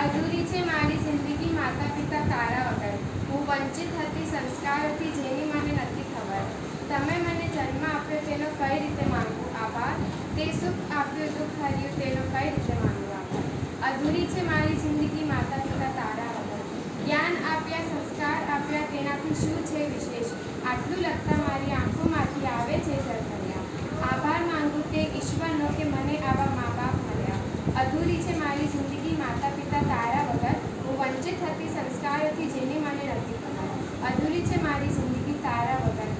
અધૂરી છે મારી જિંદગી માતા પિતા તારા વગર. હું વંચિત હતી સંસ્કાર હતી જેની મને નથી ખબર. તમે મને જન્મ આપ્યો તેનો કઈ રીતે માનવું? આભાર. તે સુખ આપ્યું, દુઃખ હર્યું, તેનો કઈ રીતે માનવું? આભાર. અધૂરી છે મારી જિંદગી માતા પિતા તારા અધૂરી છે મારી જિંદગી માતા પિતા તારા વગર. હું વંચિત હતી સંસ્કારોથી જેને મને નથી ખબર. અધૂરી છે મારી જિંદગી તારા વગર.